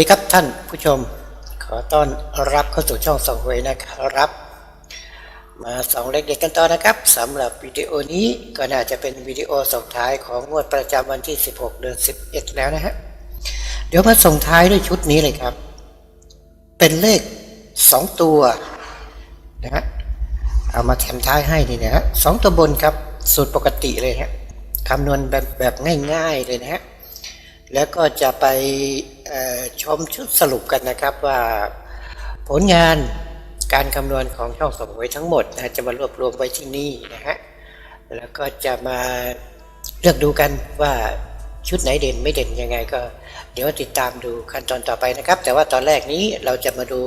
ดีครับท่านผู้ชม ขอต้อนรับเข้าสู่ช่องสองหวยนะครับ มาสองเลขเด็ดกันต่อนะครับสำหรับวิดีโอนี้ก็น่าจะเป็นวิดีโอส่งท้ายของงวดประจำวันที่ 16 เดือน 11 แล้วนะฮะเดี๋ยวมาส่งท้ายด้วยชุดนี้เลยครับ เป็นเลข 2 ตัวนะฮะเอามาแถมท้ายให้นี่นะฮะสองตัวบนครับสูตรปกติเลยฮะคำนวณแบบแบบง่าย ๆเลยนะฮะแล้วก็จะไป ชมชุดสรุปกันนะครับว่าผลงานการคำนวณของช่องส่งไว้ทั้งหมดนะจะมารวบรวมไว้ที่นี่นะฮะแล้วก็จะมาเลือกดูกันว่าชุดไหนเด่นไม่เด่นยังไงก็ เดี๋ยวติดตามดูขั้นตอนต่อไปนะครับ แต่ว่าตอนแรกนี้เราจะมาดู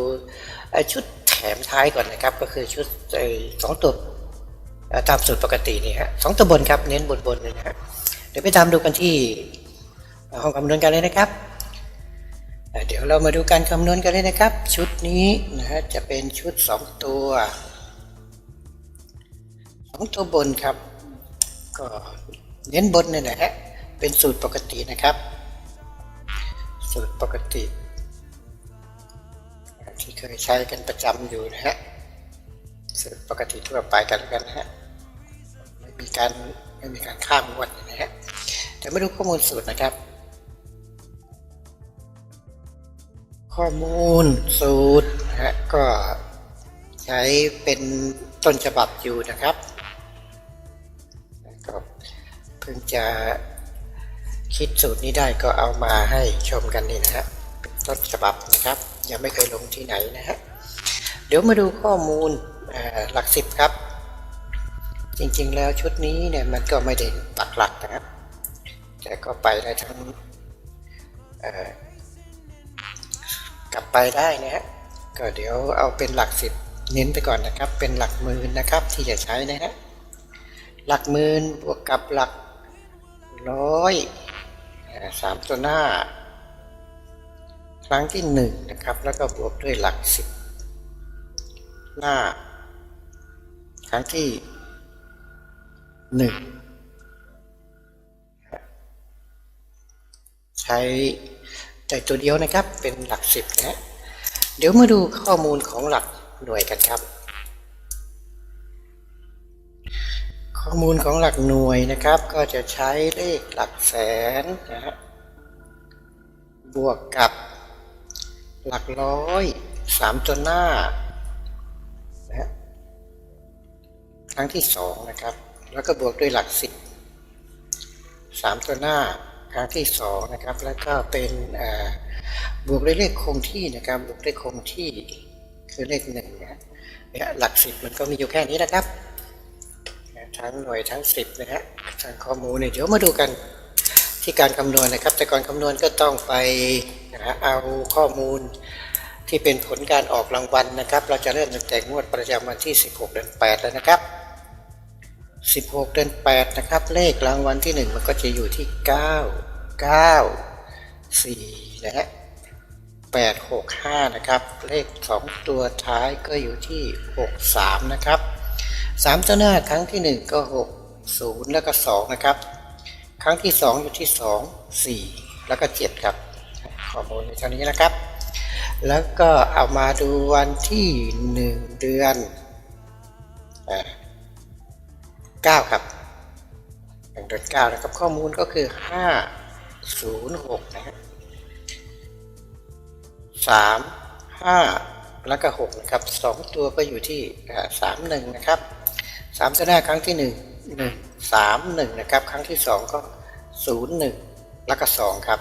ชุดแถมท้ายก่อนนะครับ ก็คือชุดเอ่อสองตัวตามสูตรปกตินี่ฮะสองตัวบนครับเน้นบนบนเลยนะฮะเดี๋ยวไปตามดูกันที่ห้องคำนวณกันเลยนะครับ เดี๋ยวเรามาดูการคำนวณกันเลยนะครับ ชุดนี้นะฮะจะเป็นชุด 2 ตัว 2 ตัวบนครับ ก็เน้นบนนี่แหละฮะเป็นสูตรปกตินะครับ สูตรปกติ ที่เคยใช้กันประจำอยู่นะฮะสูตรปกติทั่วไปกันแล้วกันนะฮะไม่มีการไม่มีการข้ามงวดนะฮะเดี๋ยวมาดูข้อมูลสูตรนะครับ ข้อมูลสูตรนะฮะก็ใช้เป็นต้นฉบับอยู่นะครับก็เพิ่งจะคิดสูตรนี้ได้ก็เอามาให้ชมกันนี่นะฮะต้นฉบับนะครับ ยังไม่เคยลงที่ไหนนะฮะเดี๋ยวมาดูข้อมูลหลักสิบครับ จริงๆแล้วชุดนี้เนี่ยมันก็ไม่ได้ปักหลักนะครับ แต่ก็ไปได้ทั้ง กลับไปได้นะฮะก็เดี๋ยวเอาเป็นหลักสิบเน้นไปก่อนนะครับ เป็นหลักหมื่นนะครับ ที่จะใช้นะฮะหลักหมื่นบวกกับหลักร้อยสามตัวหน้า ครั้งที่หนึ่งนะครับ แล้วก็บวกด้วยหลักสิบหน้า ครั้งที่หนึ่งใช้ แต่ตัวเดียวนะครับเป็นหลักสิบนะเดี๋ยวมาดูข้อมูลของหลักหน่วยกันครับ ข้อมูลของหลักหน่วยนะครับ ก็จะใช้เลขหลักแสนนะฮะบวกกับหลักร้อยสามตัวหน้านะครั้งที่สองนะครับ แล้วก็บวกด้วยหลักสิบสามตัวหน้า ครั้งที่สองนะครับ แล้วก็เป็นบวกด้วยเลขคงที่นะครับ บวกด้วยคงที่คือเลขหนึ่งนะฮะเนี่ยหลักสิบมันก็มีอยู่แค่นี้นะครับ ทั้งหน่วยทั้งสิบนะฮะทางข้อมูลเนี่ยเดี๋ยวมาดูกันที่การคำนวณนะครับ แต่ก่อนคำนวณก็ต้องไปนะเอาข้อมูลที่เป็นผลการออกรางวัลนะครับ เราจะเริ่มตั้งแต่งวดประจำวันที่ 16 เดือน 8 แล้วนะครับ 16 เดือน 8 นะครับ เลขรางวัลที่ 1 มันก็จะอยู่ที่ 9 9 4นะฮะ8 6 5นะครับ เลข2ตัวท้ายก็อยู่ที่6 3นะครับ3ตัวหน้าครั้งที่1ก็6 0แล้วก็2นะครับ ครั้งที่2อยู่ที่2 4แล้วก็7ครับ ข้อมูลในเท่านี้นะครับ แล้วก็เอามาดูวันที่1เดือนอ่า9ครับหนึ่งเดือนเก้านะครับ ข้อมูลก็คือ5 0 6นะฮะ3 5แล้วก็6นะครับ2ตัวก็อยู่ที่สามหนึ่งนะครับ3ตัวหน้าครั้งที่1 1 3 1นะครับ ครั้งที่2ก็0 1แล้วก็2ครับ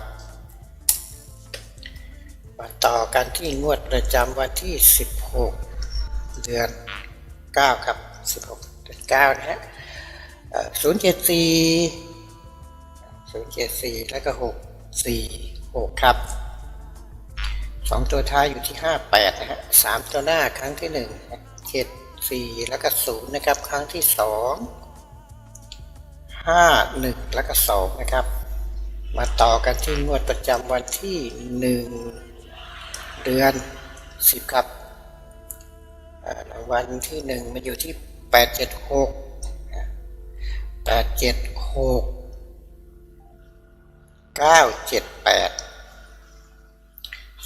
มาต่อกันที่งวดประจำวันที่16เดือน9ครับ16เดือน9นะฮะศูนย์เจ็ดสี่ ศูนย์เจ็ดสี่แล้วก็หกสี่หกครับสองตัวท้ายอยู่ที่ห้าแปดนะฮะสามตัวหน้าครั้งที่หนึ่งเจ็ดสี่แล้วก็ศูนย์นะครับ ครั้งที่สองห้าหนึ่งแล้วก็สองนะครับ มาต่อกันที่งวดประจำวันที่หนึ่งเดือนสิบครับรางวัลที่หนึ่งมันอยู่ที่แปดเจ็ดหกแปดเจ็ดหก ก้าเจ็ดแปด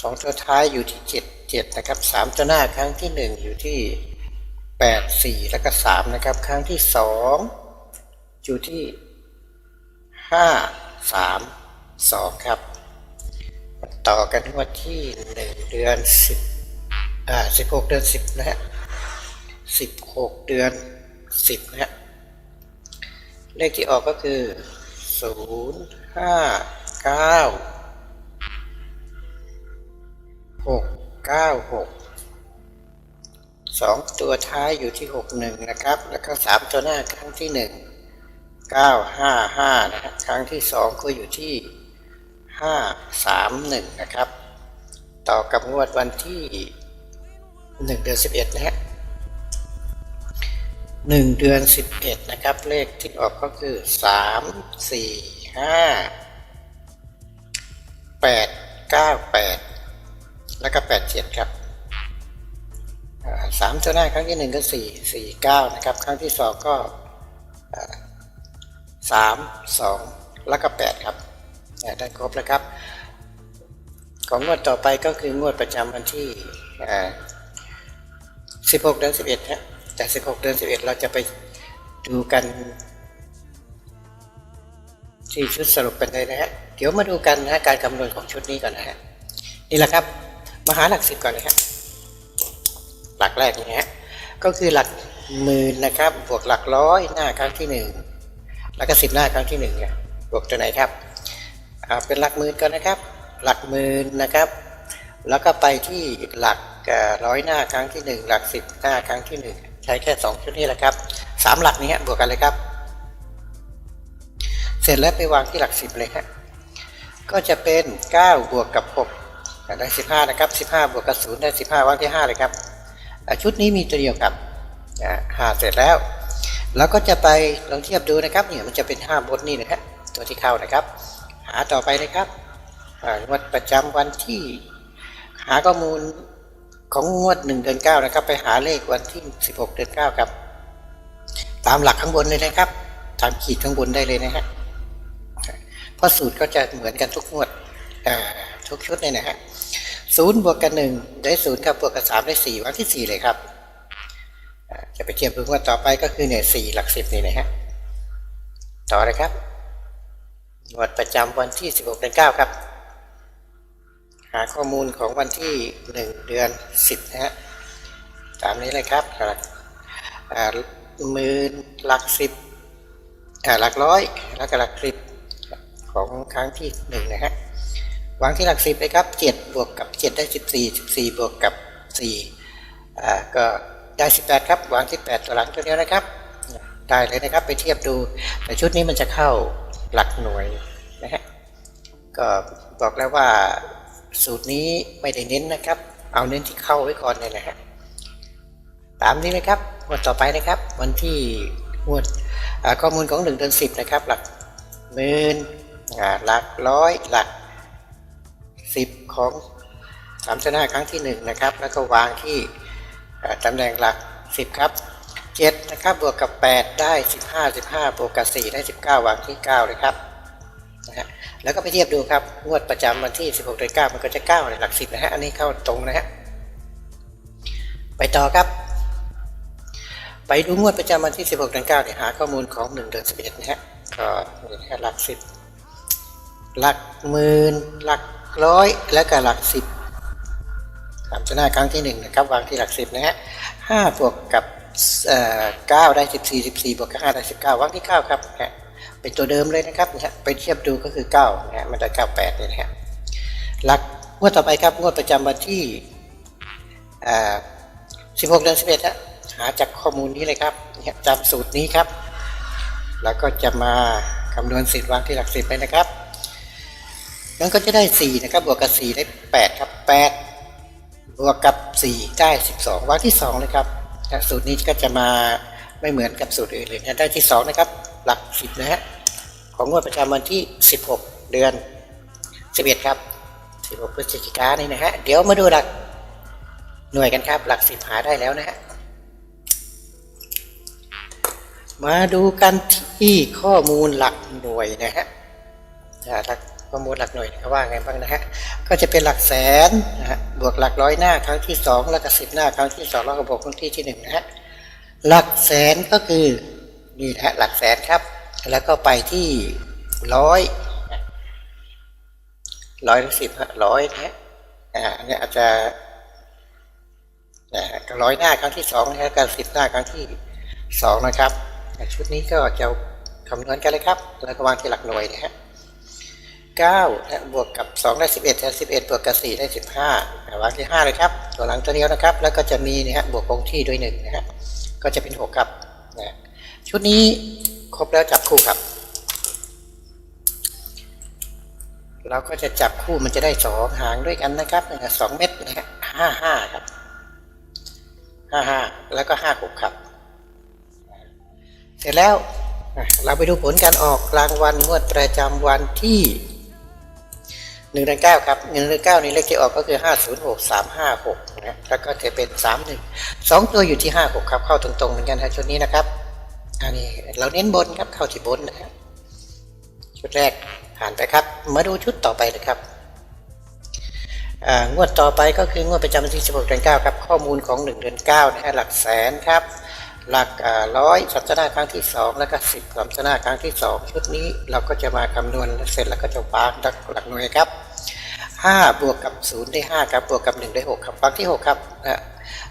สองตัวท้ายอยู่ที่เจ็ดเจ็ดนะครับสามตัวหน้าครั้งที่หนึ่งอยู่ที่แปดสี่แล้วก็สามนะครับ ครั้งที่สองอยู่ที่ห้าสามสองครับต่อกันวันที่หนึ่งเดือนสิบอ่าสิบหกเดือนสิบนะฮะสิบหกเดือนสิบนะฮะเลขที่ออกก็คือศูนย์ ห้าเก้าหกเก้าหกสองตัวท้ายอยู่ที่หกหนึ่งนะครับ แล้วก็สามตัวหน้าครั้งที่หนึ่งเก้าห้าห้านะครครั้งที่สองก็อยู่ที่ห้าสามหนึ่งนะครับ ต่อกับงวดวันที่หนึ่งเดือนสิบเอ็ดนะฮะหนึ่งเดือนสิบเอ็ดนะครับ เลขที่ออกก็คือสามสี่ ห้าแปดเก้าแปดแล้วก็แปดเจ็ดครับสามตัวหน้าครั้งที่หนึ่งก็สี่สี่เก้านะครับ ครั้งที่สองก็สามสองแล้วก็แปดครับอ่าได้ครบแล้วครับ ของงวดต่อไปก็คืองวดประจำวันที่อ่า16เดือนสิบเอ็ดฮะจาก16เดือน11เราจะไปดูกัน ที่ชุดสรุปกันเลยนะฮะ เดี๋ยวมาดูกันนะฮะการคำนวณของชุดนี้ก่อนนะฮะ นี่แหละครับ มาหาหลักสิบก่อนเลยฮะ หลักแรกนี่ฮะ ก็คือหลักหมื่นนะครับ บวกหลักร้อยหน้าครั้งที่หนึ่งแล้วก็สิบหน้าครั้งที่หนึ่งเนี่ย บวกตัวไหนครับอ่าเป็นหลักหมื่นก่อนนะครับ หลักหมื่นนะครับ แล้วก็ไปที่หลักร้อยหน้าครั้งที่หนึ่งหลักสิบหน้าครั้งที่หนึ่งใช้แค่สองชุดนี้แหละครับสามหลักนี้ฮะบวกกันเลยครับ เสร็จแล้วไปวางที่หลักสิบเลยฮะก็จะเป็นเก้าบวกกับหกได้สิบห้านะครับสิบห้าบวกกับศูนย์ได้สิบห้าวางที่ห้าเลยครับ ชุดนี้มีตัวเดียวกับหาเสร็จแล้ว แล้วก็จะไปลองเทียบดูนะครับเนี่ยมันจะเป็นห้าบทนี่นะฮะตัวที่เข้านะครับ หาต่อไปนะครับงวดประจำวันที่ หาข้อมูลของงวดหนึ่งเดือนเก้านะครับ ไปหาเลขวันที่สิบหกเดือนเก้าครับ ตามหลักข้างบนเลยนะครับ ตามขีดข้างบนได้เลยนะฮะ เพราะสูตรก็จะเหมือนกันทุกงวดอ่ทุกชุดเลยนะฮะศูนย์บวกกันหนึ่งได้ศูนย์ครับบวกกันสามได้สี่วันที่สี่เลยครับจะไปเทียบดูงวดต่อไปก็คือเนี่ยสี่หลักสิบนี่นะฮะต่อเลยครับงวดประจำวันที่สิบหกเดือนเก้าครับ หาข้อมูลของวันที่หนึ่งเดือนสิบนะฮะตามนี้เลยครับหลักอ่าหมื่นหลักสิบหลักร้อยแล้วก็หลักสิบ ของครั้งที่หนึ่งนะฮะวางที่หลักสิบเลยครับเจ็ดบวกกับเจ็ดได้สิบสี่สิบสี่บวกกับสี่อ่าก็ได้สิบแปดครับ วางที่แปดตัวหลังตัวเดียวนะครับ ได้เลยนะครับไปเทียบดู แต่ชุดนี้มันจะเข้าหลักหน่วยนะฮะก็บอกแล้วว่าสูตรนี้ไม่ได้เน้นนะครับ เอาเน้นที่เข้าไว้ก่อนเลยนะฮะตามนี้นะครับงวดต่อไปนะครับ วันที่งวดข้อมูลของหนึ่งเดือนสิบนะครับ หลักหมื่น หลักร้อยหลักสิบของสามชนะครั้งที่หนึ่งนะครับ แล้วก็วางที่ตำแหน่งหลักสิบครับเจ็ดนะครับ บวกกับแปดได้สิบห้าสิบห้าบวกกับสี่ได้สิบเก้าวางที่เก้าเลยครับนะฮะแล้วก็ไปเทียบดูครับ งวดประจำวันที่ 16เดือน9มันก็จะ 9 ในหลัก 10 นะฮะ อันนี้เข้าตรงนะฮะ ไปต่อครับ ไปดูงวดประจำวันที่ 16เดือน9เนี่ยหาข้อมูลของ 1 เดือน11นะฮะก็นี่นะฮะหลัก 10 หลักหมื่นหลักร้อยแล้วก็หลัก10ตามชนะครั้งที่1นะครับวางที่หลัก10นะฮะ5บวกกับเอ่อ9ได้14 14บสี่บวกกับ5ได้19วางที่9ครับนะฮะเป็นตัวเดิมเลยนะครับนะฮะไปเทียบดูก็คือ9นะฮะมันได้98เลยนะฮะหลักงวดต่อไปครับงวดประจำวันที่อ่า16เดือน11ฮะหาจากข้อมูลนี้เลยครับจำสูตรนี้ครับ แล้วก็จะมาคำนวณสิทธิ์วางที่หลักสิบเลยนะครับ นั้นก็จะได้ 4 นะครับ บวกกับ 4 ได้ 8 ครับ 8 บวกกับ 4 ได้ 12วางที่ 2 เลยครับสูตรนี้ก็จะมาไม่เหมือนกับสูตรอื่นเลยนะได้ที่ 2 นะครับ หลัก 10 นะฮะ ของงวดประจำวันที่ 16 เดือน 11 ครับ 16พฤศจิกายนนี่นะฮะ เดี๋ยวมาดูหลักหน่วยกันครับ หลัก 10 หาได้แล้วนะฮะ มาดูกันที่ข้อมูลหลักหน่วยนะฮะหลัก ประมวลหลักหน่วยว่าไงบ้างนะฮะก็จะเป็นหลักแสนนะฮะบวกหลักร้อยหน้าครั้งที่สองแล้วก็สิบหน้าครั้งที่สองแล้วก็บวกครั้งที่ที่หนึ่งนะฮะหลักแสนก็คือนี่นะฮะหลักแสนครับ แล้วก็ไปที่ร้อยร้อยสิบร้อยนะฮะอ่าอันนี้อาจจะร้อยหน้าครั้งที่สองนะฮะกับสิบหน้าครั้งที่สองนะครับ ชุดนี้ก็จะคำนวณกันเลยครับ แล้วก็วางที่หลักหน่วยนะฮะ เก้านะบวกกับสองได้สิบเอ็ดสิบเอ็ดบวกกับสี่ได้สิบห้าวางที่ห้าเลยครับ ตัวหลังตัวเดียวนะครับ แล้วก็จะมีนะฮะบวกคงที่ด้วยหนึ่งนะฮะก็จะเป็นหกครับนะชุดนี้ครบแล้วจับคู่ครับ เราก็จะจับคู่มันจะได้สองหางด้วยกันนะครับสองเม็ดนะฮะห้าห้าครับห้าห้าแล้วก็ห้าหกครับ เสร็จแล้วเราไปดูผลการออกรางวัลงวดประจำวันที่ นึ่งเดือนเก้าครับหนึ่งเดือนเก้านี้เลขที่ออกก็คือห้าศูนย์หกสามห้าหกนะแล้วก็จะเป็นสามหนึ่งสองตัวอยู่ที่ห้าหกครับ เข้าตรงๆเหมือนกันครับชุดนี้นะครับ อันนี้เราเน้นบนครับเข้าที่บนนะครับชุดแรกผ่านไปครับ มาดูชุดต่อไปเลยครับงวดต่อไปก็คืองวดประจำวันที่ 16 เดือน 9 ครับ ข้อมูลของ 1 เดือน 9 นะฮะหลักแสนครับ หลักร้อยสัปดาห์ครั้งที่ 2 แล้วก็ 10สัปดาห์ครั้งที่ 2 ชุดนี้เราก็จะมาคำนวณเสร็จแล้วก็จะวางหลักหลักหน่วยครับ 5 บวกกับ 0 ได้ 5 ครับ บวกกับ 1 ได้ 6 ครับ ฟังที่ 6 ครับนะ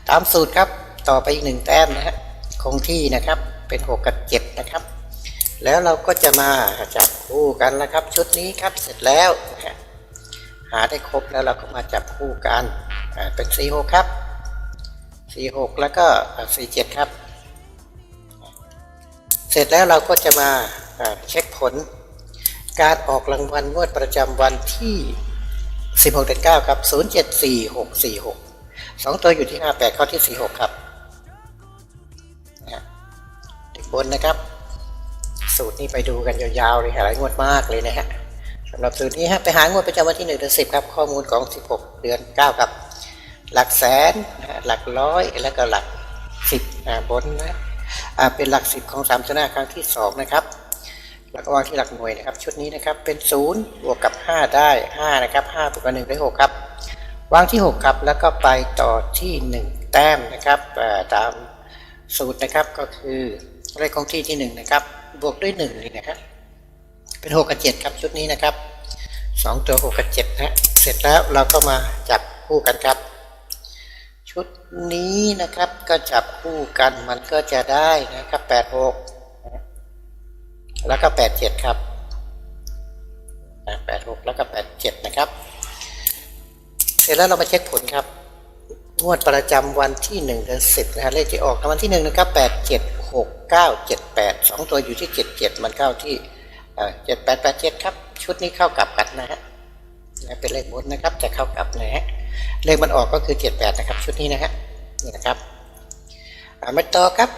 ตามสูตรครับ ต่อไปอีก 1 แต้มนะฮะ คงที่นะครับ เป็น 6 กับ 7 นะครับ แล้วเราก็จะมาจับคู่กันนะครับ ชุดนี้ครับ เสร็จแล้วนะฮะหาได้ครบแล้วเราก็มาจับคู่กัน เป็น 4 6 ครับ 4 6 แล้วก็ 4 7 ครับ เสร็จแล้วเราก็จะมาเช็คผลการออกรางวัลงวดประจำวันที่ 16เดือน9ครับ 074646 2 ตัวอยู่ที่ 58ข้อที่ 46 ครับติดบนนะครับ สูตรนี้ไปดูกันยาวๆเลยหลายงวดมากเลยนะฮะสำหรับสูตรนี้ฮะไปหางวดประจำวันที่1เดือน10 ครับ ข้อมูลของ 16 เดือน 9 ครับ หลักแสนหลักร้อยแล้วก็หลัก 10บนนะเป็นหลักสิบของสามชนะครั้งที่สองนะครับ แล้วก็วางที่หลักหน่วยนะครับ ชุดนี้นะครับเป็นศูนย์บวกกับห้าได้ห้านะครับห้าบวกกับหนึ่งได้หกครับ วางที่หกครับ แล้วก็ไปต่อที่หนึ่งแต้มนะครับตามสูตรนะครับก็คือเลขคงที่ที่หนึ่งนะครับ บวกด้วยหนึ่งนี่นะครับเป็นหกกับเจ็ดครับชุดนี้นะครับสองตัวหกกับเจ็ดนะ เสร็จแล้วเราก็มาจับคู่กันครับ ชุดนี้นะครับก็จับคู่กันมันก็จะได้นะครับแปดหก แล้วก็แปดเจ็ดครับแปดหกแล้วก็แปดเจ็ดนะครับ เสร็จแล้วเรามาเช็คผลครับ งวดประจำวันที่หนึ่งเดือนสิบนะฮะเลขที่ออกวัลที่หนึ่งนะครับแปดเจ็ดหกเก้าเจ็ดแปดสองตัวอยู่ที่เจ็ดเจ็ดมันเข้าที่เจ็ดแปดแปดเจ็ดครับ ชุดนี้เข้ากับกันนะฮะเป็นเลขบนนะครับจะเข้ากับนะฮะเลขมันออกก็คือเจ็ดแปดนะครับ ชุดนี้นะฮะนี่นะครับมาต่อครับ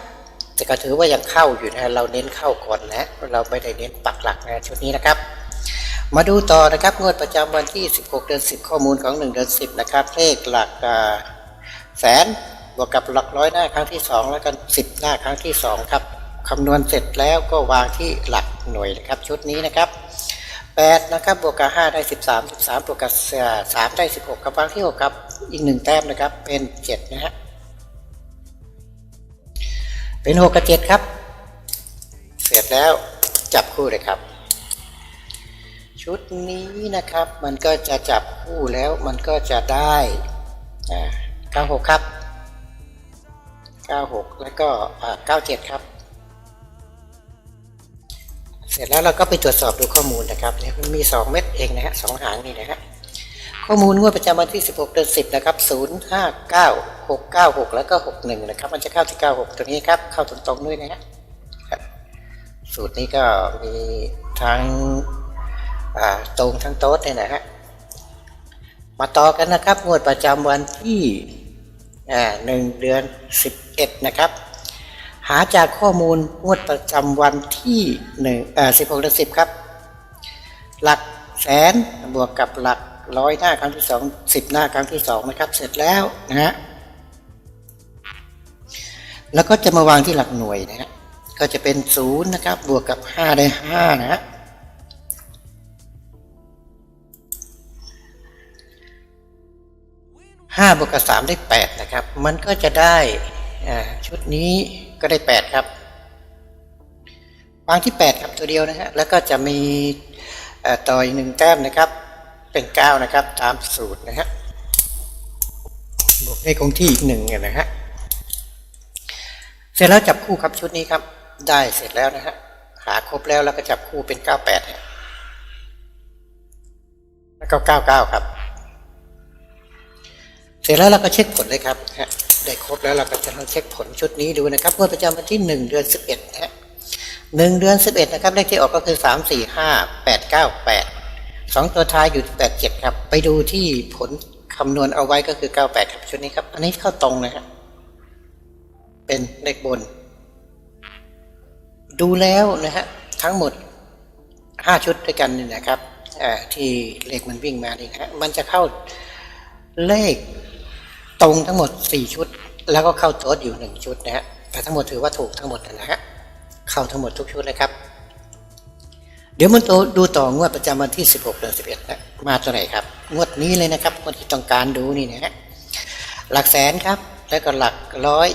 แต่ก็ถือว่ายังเข้าอยู่นะเราเน้นเข้าก่อนนะเราไม่ได้เน้นปักหลักนะชุดนี้นะครับ มาดูต่อนะครับงวดประจำวันที่ 16 เดือน 10 ข้อมูลของ 1 เดือน 10 นะครับ เลขหลักแสนบวกกับหลักร้อยหน้าครั้งที่ 2 แล้วกัน 10 หน้าครั้งที่ 2 ครับคำนวณเสร็จแล้วก็วางที่หลักหน่วยนะครับชุดนี้นะครับ8นะครับบวกกับ 5 ได้ 13 13บวกกับ3ได้ 16กับวางที่ 6 ครับ อีก 1 แต้มนะครับเป็น 7 นะฮะ เป็นหกกับเจ็ดครับ เสร็จแล้วจับคู่เลยครับ ชุดนี้นะครับมันก็จะจับคู่แล้วมันก็จะได้เก้าหกครับเก้าหกแล้วก็เก้าเจ็ดครับ เสร็จแล้วเราก็ไปตรวจสอบดูข้อมูลนะครับเนี่ยมันมีสองเม็ดเองนะฮะสองหางนี่นะฮะ ข้อมูลงวดประจำวันที่ 16 เดือน 10 นะครับ 059 696 แล้วก็ 61 นะครับ มันจะเข้าที่ 96 ตัวนี้ครับ เข้าตรงๆด้วยนะฮะสูตรนี้ก็มีทั้งตรงทั้งโต๊ดเลยนะฮะ มาต่อกันนะครับ งวดประจำวันที่หนึ่งเดือน 11 นะครับ หาจากข้อมูลงวดประจำวันที่1 16เดือน10 ครับ หลักแสนบวกกับหลัก ร้อยหน้าครั้งที่สองสิบหน้าครั้งที่สองนะครับเสร็จแล้วนะฮะแล้วก็จะมาวางที่หลักหน่วยนะฮะก็จะเป็นศูนย์นะครับบวกกับห้าได้ห้านะฮะห้าบวกกับสามได้แปดนะครับ มันก็จะได้ชุดนี้ก็ได้แปดครับวางที่แปดครับตัวเดียวนะฮะแล้วก็จะมีต่ออีกหนึ่งแต้มนะครับ เป็น 9 นะครับ ตามสูตรนะฮะบวกใด้คงที่อีกหนึ่งเนี่ยนะฮะเสร็จแล้วจับคู่ครับชุดนี้ครับ ได้เสร็จแล้วนะฮะหาครบแล้วแล้วก็จับคู่เป็น 98ฮะแล้วก็99 ครับ เสร็จแล้วเราก็เช็คผลเลยครับฮะได้ครบแล้วเราก็จะลองเช็คผลชุดนี้ดูนะครับงวดประจำวันที่ 1 เดือน 11ฮะ1เดือน 11 นะครับเลขที่ออกก็คือ 3 4 5 8 9 8 สองตัวท้ายอยู่แปดเจ็ดครับ ไปดูที่ผลคำนวณเอาไว้ก็คือเก้าแปดครับชุดนี้ครับ อันนี้เข้าตรงนะฮะเป็นเลขบน ดูแล้วนะฮะทั้งหมดห้าชุดด้วยกันนี่นะครับที่เลขมันวิ่งมานี่นะฮะมันจะเข้าเลขตรงทั้งหมดสี่ชุด แล้วก็เข้าโต๊ดอยู่หนึ่งชุดนะฮะแต่ทั้งหมดถือว่าถูกทั้งหมดนะฮะเข้าทั้งหมดทุกชุดเลยครับ เดี๋ยวมันโตดูต่องวดประจำวันที่ 16เดือน11นะมาตัวไหนครับ งวดนี้เลยนะครับงวดที่ต้องการดูนี่นะฮะหลักแสนครับ แล้วก็หลักร้อย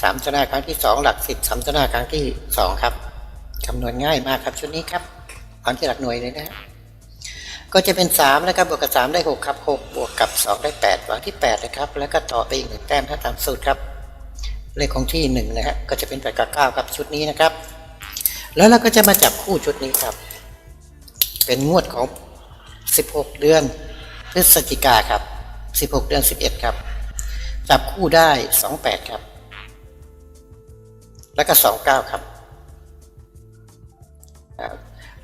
สามตัวหน้าครั้งที่สองหลักสิบสามตัวหน้าครั้งที่สองครับคำนวณง่ายมากครับชุดนี้ครับเอาที่หลักหน่วยเลยนะฮะก็จะเป็นสามนะครับบวกกับสามได้หกครับหกบวกกับสองได้แปดวางที่แปดนะครับ แล้วก็ต่อไปอีกหนึ่งแต้มถ้าตามสูตรครับเลขของที่หนึ่งนะฮะก็จะเป็นแปดกับเก้าครับชุดนี้นะครับ แล้วเราก็จะมาจับคู่ชุดนี้ครับ เป็นงวดของ 16 เดือนพฤศจิกาครับ 16 เดือน 11 ครับ จับคู่ได้ 28 ครับ แล้วก็ 29 ครับ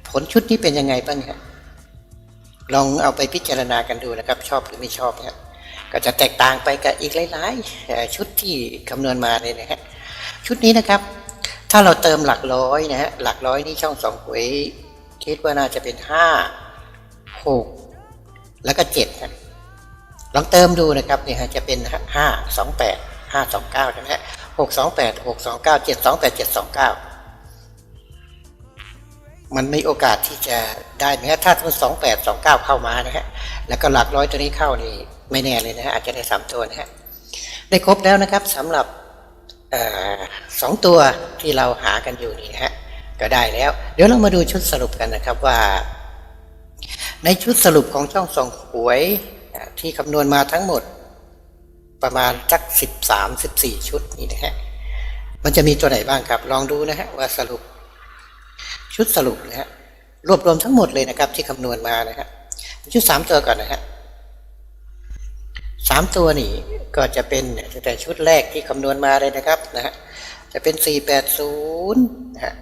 ผลชุดนี้เป็นยังไงบ้างครับลองเอาไปพิจารณากันดูนะครับ ชอบหรือไม่ชอบนะครับก็จะแตกต่างไปกับอีกหลายๆ ชุดที่คำนวณมาเลยนะฮะชุดนี้นะครับ ถ้าเราเติมหลักร้อยนะฮะหลักร้อยนี่ช่องสองหวย คิดว่าน่าจะเป็นห้าหกแล้วก็เจ็ดนะลองเติมดูนะครับเนี่ยฮะจะเป็นห้าสองแปดห้าสองเก้าใช่ไหมฮะหกสองแปดหกสองเก้าเจ็ดสองแปดเจ็ดสองเก้ามันมีโอกาสที่จะได้ไหมฮะถ้าสองแปดสองเก้าเข้ามานะฮะแล้วก็หลักร้อยตัวนี้เข้านี่ไม่แน่เลยนะฮะอาจจะได้สามตัวนะฮะได้ครบแล้วนะครับสำหรับออสองตัวที่เราหากันอยู่นี่นะฮะ ก็ได้แล้ว เดี๋ยวเรามาดูชุดสรุปกันนะครับว่า ในชุดสรุปของช่องส่องหวยที่คำนวณมาทั้งหมดประมาณสักสิบสามสิบสี่ชุดนี่นะฮะ มันจะมีตัวไหนบ้างครับ ลองดูนะฮะว่าสรุป ชุดสรุปนะฮะรวบรวมทั้งหมดเลยนะครับ ที่คำนวณมานะฮะชุดสามตัวก่อนนะฮะสามตัวนี่ก็จะเป็นตั้งแต่ชุดแรกที่คำนวณมาเลยนะครับนะฮะจะเป็นสี่แปดศูนย์นะฮะ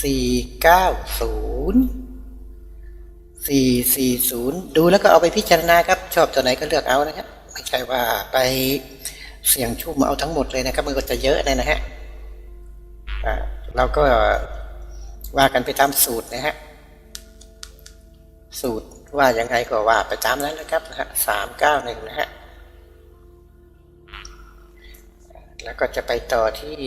สี่เก้าศูนย์สี่สี่ศูนย์ดูแล้วก็เอาไปพิจารณาครับ ชอบตัวไหนก็เลือกเอานะครับ ไม่ใช่ว่าไปเสี่ยงชุ่มเอาทั้งหมดเลยนะครับ มันก็จะเยอะเลยนะฮะเราก็ว่ากันไปตามสูตรนะฮะ สูตรว่ายังไงก็ว่าไปตามนั้นนะครับนะฮะสามเก้าหนึ่งนะฮะ แล้วก็จะไปต่อที่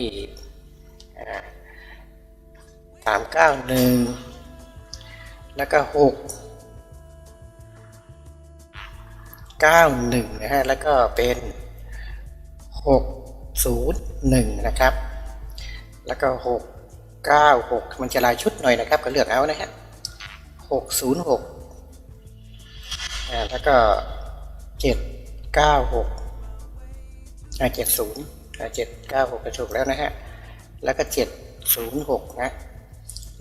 สามเก้าหนึ่งแล้วก็หกเก้าหนึ่งนะฮะแล้วก็เป็นหกศูนย์หนึ่งนะครับ แล้วก็หกเก้าหกมันจะลายชุดหน่อยนะครับ ก็เลือกเอานะฮะหกศูนย์หกอ่าแล้วก็เจ็ดเก้าหกอ่าเจ็ดศูนย์อ่าเจ็ดเก้าหกกระถูกแล้วนะฮะแล้วก็เจ็ดศูนย์หกนะ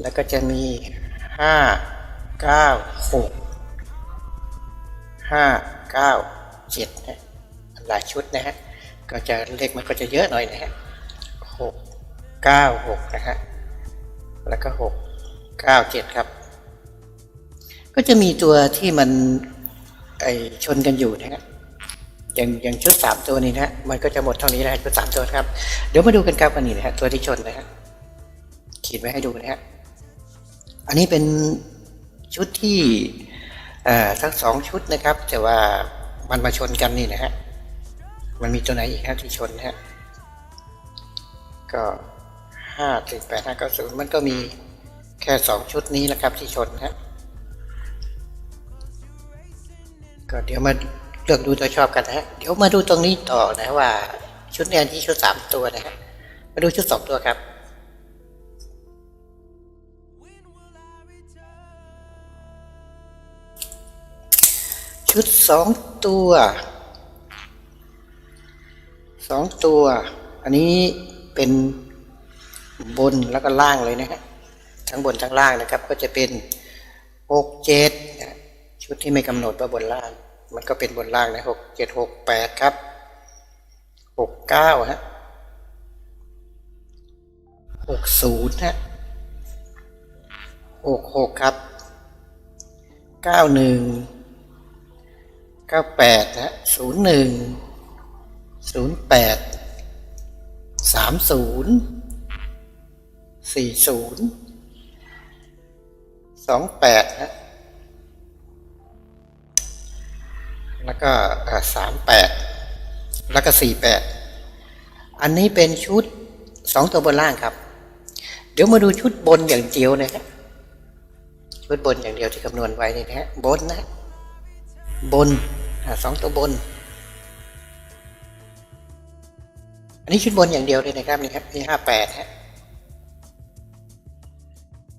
แล้วก็จะมีห้าเก้าหกห้าเก้าเจ็ดนะหลายชุดนะฮะก็จะเลขมันก็จะเยอะหน่อยนะฮะหกเก้าหกนะฮะแล้วก็หกเก้าเจ็ดครับ ก็จะมีตัวที่มันไอชนกันอยู่นะฮะอย่างอย่างชุดสามตัวนี้นะฮะมันก็จะหมดเท่านี้นะฮะชุดสามตัวครับ เดี๋ยวมาดูกันครับอันนี้นะฮะตัวที่ชนนะฮะขีดไว้ให้ดูนะฮะ อันนี้เป็นชุดที่ทั้งสองชุดนะครับ แต่ว่ามันมาชนกันนี่นะฮะมันมีตัวไหนอีกครับที่ชนฮะก็ห้าถึงแปดห้าเก้าศูนย์มันก็มีแค่สองชุดนี้แหละครับที่ชนนะฮะก็เดี๋ยวมาเลือกดูตัวชอบกันนะฮะเดี๋ยวมาดูตรงนี้ต่อนะว่าชุดเนี้ยที่ชุดสามตัวนะฮะมาดูชุดสองตัวครับ ชุดสองตัวสองตัว อันนี้เป็นบนแล้วก็ล่างเลยนะฮะทั้งบนทั้งล่างนะครับ ก็จะเป็นหกเจ็ดชุดที่ไม่กำหนดว่าบนล่าง มันก็เป็นบนล่างนะหกเจ็ดหกแปดครับหกเก้าฮะหกศูนย์ฮะหกหกครับเก้าหนึ่ง เก้าแปดนะศูนย์หนึ่งศูนย์แปดสามศูนย์สี่ศูนย์สองแปดนะแล้วก็สามแปดแล้วก็สี่แปดอันนี้เป็นชุดสองตัวบนล่างครับ เดี๋ยวมาดูชุดบนอย่างเดียวนะครับชุดบนอย่างเดียวที่คำนวณไว้นี่นะฮะบนนะ บน สองตัวบน อันนี้ชุดบนอย่างเดียวเลยนะครับนี่ครับนี่ห้าแปดฮะ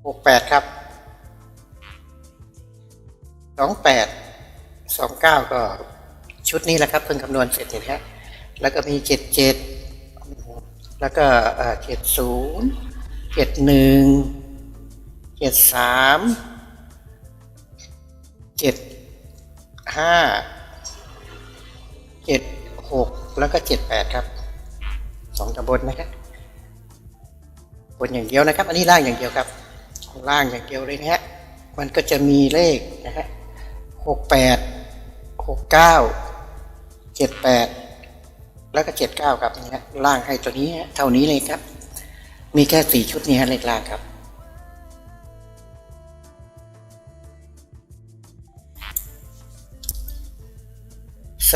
หกแปดครับสองแปดสองเก้าก็ชุดนี้แหละครับเพิ่งคำนวณเสร็จนี่นฮะแล้วก็มีเจ็ดเจ็ดแล้วก็เจ็ดศูนย์เจ็ดหนึ่งเจ็ดสามเจ็ดห้า เจ็ดหกแล้วก็เจ็ดแปดครับสองตำบลนะครับบนอย่างเดียวนะครับ อันนี้ล่างอย่างเดียวครับล่างอย่างเดียวเลยนะฮะมันก็จะมีเลขนะฮะหกแปดหกเก้าเจ็ดแปดแล้วก็เจ็ดเก้าครับนี่ฮะล่างให้ตัวนี้เท่านี้เลยครับ มีแค่สี่ชุดนี้ฮะเลขล่างครับ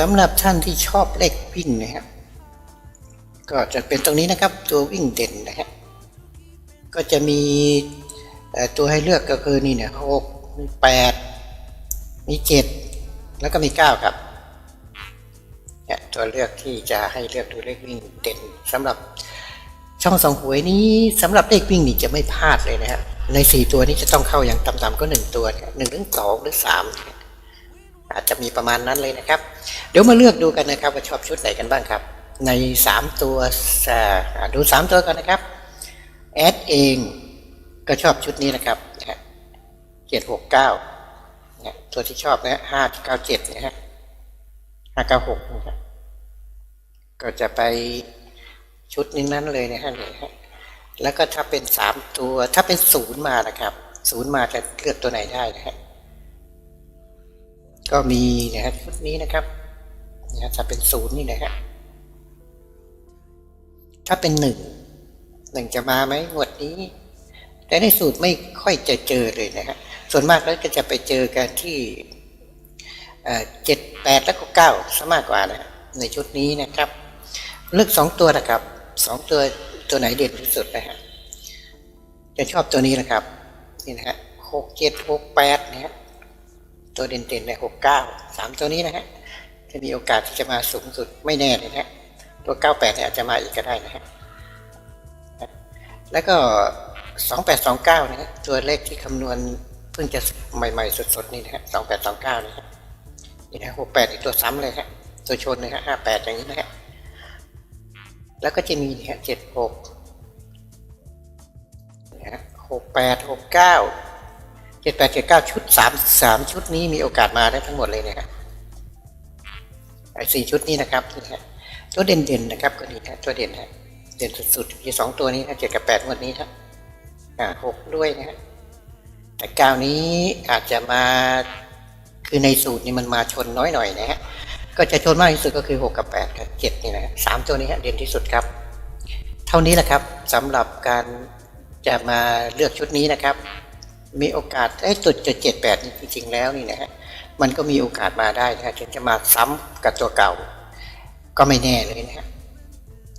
ำหรับท่านที่ชอบเลขวิ่งนะครับ ก็จะเป็นตรงนี้นะครับตัววิ่งเด่นนะฮะก็จะมีตัวให้เลือกก็คือนี่เนี่ยหกมีแปดมีเจ็ดแล้วก็มีเก้าครับเนี่ยตัวเลือกที่จะให้เลือกดูเลขวิ่งเด่นสำหรับช่องสองหวยนี้สำหรับเลขวิ่งนี่จะไม่พลาดเลยนะฮะในสี่ตัวนี้จะต้องเข้าอย่างต่ำๆก็หนึ่งตัวหนึ่งถึงสองหรือสาม อาจจะมีประมาณนั้นเลยนะครับ เดี๋ยวมาเลือกดูกันนะครับ ว่าชอบชุดไหนกันบ้างครับ ในสามตัวดูสามตัวกันนะครับแอดเองก็ชอบชุดนี้นะครับเจ็ดหกเก้าเนี่ยตัวที่ชอบนะห้าเก้าเจ็ดนะฮะห้าเก้าหกนะครับก็จะไปชุดนี้นั้นเลยนะฮะเนี่ยฮะแล้วก็ถ้าเป็นสามตัวถ้าเป็นศูนย์มานะครับศูนย์มาจะเลือกตัวไหนได้นะฮะ ก็มีนะฮะชุดนี้นะครับนะฮะถ้าเป็นศูนย์นี่นะฮะถ้าเป็นหนึ่งหนึ่งจะมาไหมงวดนี้ แต่ในสูตรไม่ค่อยจะเจอเลยนะฮะส่วนมากแล้วก็จะไปเจอกันที่เจ็ดแปดแล้วก็เก้าซะมากกว่านะในชุดนี้นะครับ เลือกสองตัวนะครับสองตัวตัวไหนเด่นที่สุดนะฮะจะชอบตัวนี้นะครับนี่นะฮะหกเจ็ดหกแปดนะฮะ ตัวเด่นๆในหกเก้าสามตัวนี้นะฮะจะมีโอกาสที่จะมาสูงสุดไม่แน่เลยนะฮะตัวเก้าแปดเนี่ยอาจจะมาอีกก็ได้นะฮะแล้วก็สองแปดสองเก้านะฮะตัวเลขที่คำนวณเพิ่งจะใหม่ๆสดๆนี่นะฮะสองแปดสองเก้านะฮะนี่นะหกแปดอีกตัวซ้ำเลยฮะตัวชนเลยฮะห้าแปดอย่างนี้นะฮะแล้วก็จะมีนี่ฮะเจ็ดหกนะฮะหกแปดหกเก้า เจ็ดแปดเจ็ดเก้าชุดสามสามชุดนี้มีโอกาสมาได้ทั้งหมดเลยนะฮะไอ้สี่ชุดนี้นะครับนี่ฮะตัวเด่นๆนะครับก็นี่นะตัวเด่นฮะเด่นสุดๆมีสองตัวนี้นะเจ็ดกับแปดวันนี้ครับอ่าหกด้วยนะฮะแต่เก้านี้อาจจะมาคือในสูตรนี่มันมาชนน้อยหน่อยนะฮะก็จะชนมากที่สุดก็คือหกกับแปดกับเจ็ดนี่นะฮะสามตัวนี้ฮะเด่นที่สุดครับ เท่านี้แหละครับสำหรับการจะมาเลือกชุดนี้นะครับ มีโอกาสไอ้จุดจุดเจ็ดแปดนี่จริงๆแล้วนี่นะฮะมันก็มีโอกาสมาได้นะฮะถึงจะมาซ้ำกับตัวเก่า ก็ไม่แน่เลยนะฮะ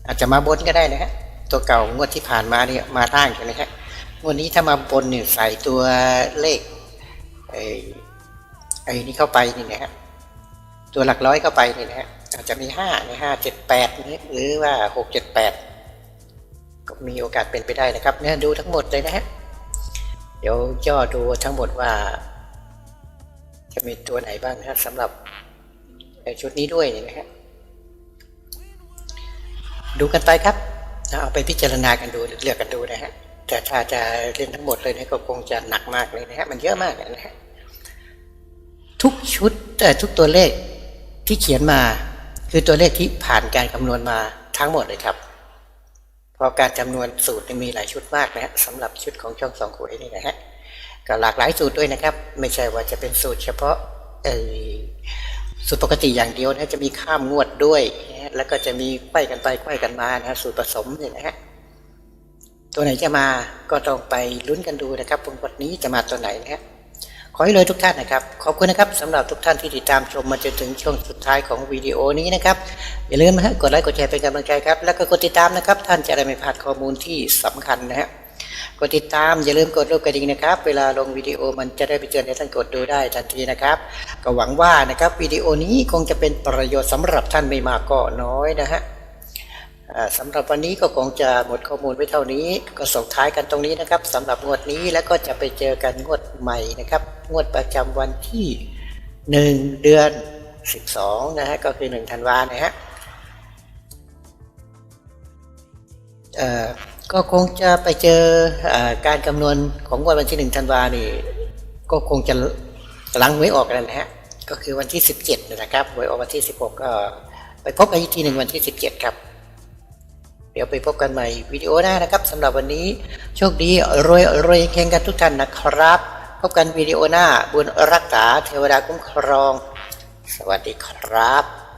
อาจจะมาบนก็ได้นะฮะตัวเก่างวดที่ผ่านมาเนี่ยมาล่างใช่ไหมฮะงวดนี้ถ้ามาบนเนี่ยใส่ตัวเลขไอ้ไอ้นี่เข้าไปนี่นะฮะตัวหลักร้อยเข้าไปนี่นะฮะอาจจะมีห้าในห้าเจ็ดแปดหรือว่าหกเจ็ดแปดก็มีโอกาสเป็นไปได้นะครับ เนี่ยดูทั้งหมดเลยนะฮะ เดี๋ยวย่อดูทั้งหมดว่า จะมีตัวไหนบ้างนะครับสำหรับในชุดนี้ด้วยนี่นะฮะดูกันไปครับเอาไปพิจารณากันดูเลือกกันดูนะฮะแต่ถ้าจะเล่นทั้งหมดเลยนี่ก็คงจะหนักมากเลยนะฮะมันเยอะมากนะฮะทุกชุดแต่ทุกตัวเลขที่เขียนมา คือตัวเลขที่ผ่านการคำนวณมาทั้งหมดเลยครับ พราะการจำนวนสูตรมีหลายชุดมากนะฮะสำหรับชุดของช่องสองขวดนี่นะฮะก็หลากหลายสูตรด้วยนะครับ ไม่ใช่ว่าจะเป็นสูตรเฉพาะเออสูตรปกติอย่างเดียวนะจะมีข้ามงวดด้วยแล้วก็จะมีไขว้กันไปไขว้กันมานะฮะสูตรผสมเนี่ยนะฮะตัวไหนจะมาก็ต้องไปลุ้นกันดูนะครับวันนี้จะมาตัวไหนนะฮะ อให้เลยทุกท่านนะครับ ขอบคุณนะครับสำหรับทุกท่านที่ติดตามชมมาจนถึงช่วงสุดท้ายของวิดีโอนี้นะครับ อย่าลืมนะฮะกดไลค์กดแชร์เป็นกำลังใจครับ แล้วก็กดติดตามนะครับ ท่านจะได้ไม่พลาดข้อมูลที่สำคัญนะฮะกดติดตามอย่าลืมกดรูปกระดิ่งนะครับ เวลาลงวิดีโอมันจะได้ไปเจอในท่านกดดูได้ทันทีนะครับ ก็หวังว่านะครับวิดีโอนี้คงจะเป็นประโยชน์สำหรับท่านไม่มากก็น้อยนะฮะ สำหรับวันนี้ก็คงจะหมดข้อมูลไว้เท่านี้ ก็ส่งท้ายกันตรงนี้นะครับสำหรับงวดนี้แล้วก็จะไปเจอกันงวดใหม่นะครับ งวดประจำวันที่ 1 เดือน 12 นะฮะก็คือ 1 ธันวานะฮะก็คงจะไปเจออการคำนวณของงวดวันที่ 1 ธันวานี่ก็คงจะหลังหวยออกกันนะฮะก็คือวันที่ 17นะครับหวยออกวันที่ 16 ก็ไปพบกันอีกทีหนึ่งวันที่ 17 ครับ เดี๋ยวไปพบกันใหม่วิดีโอหน้านะครับสำหรับวันนี้โชคดีรวยรวยเฮงกันทุกท่านนะครับ พบกันวิดีโอหน้าบุญรักษาเทวดาคุ้มครอง สวัสดีครับ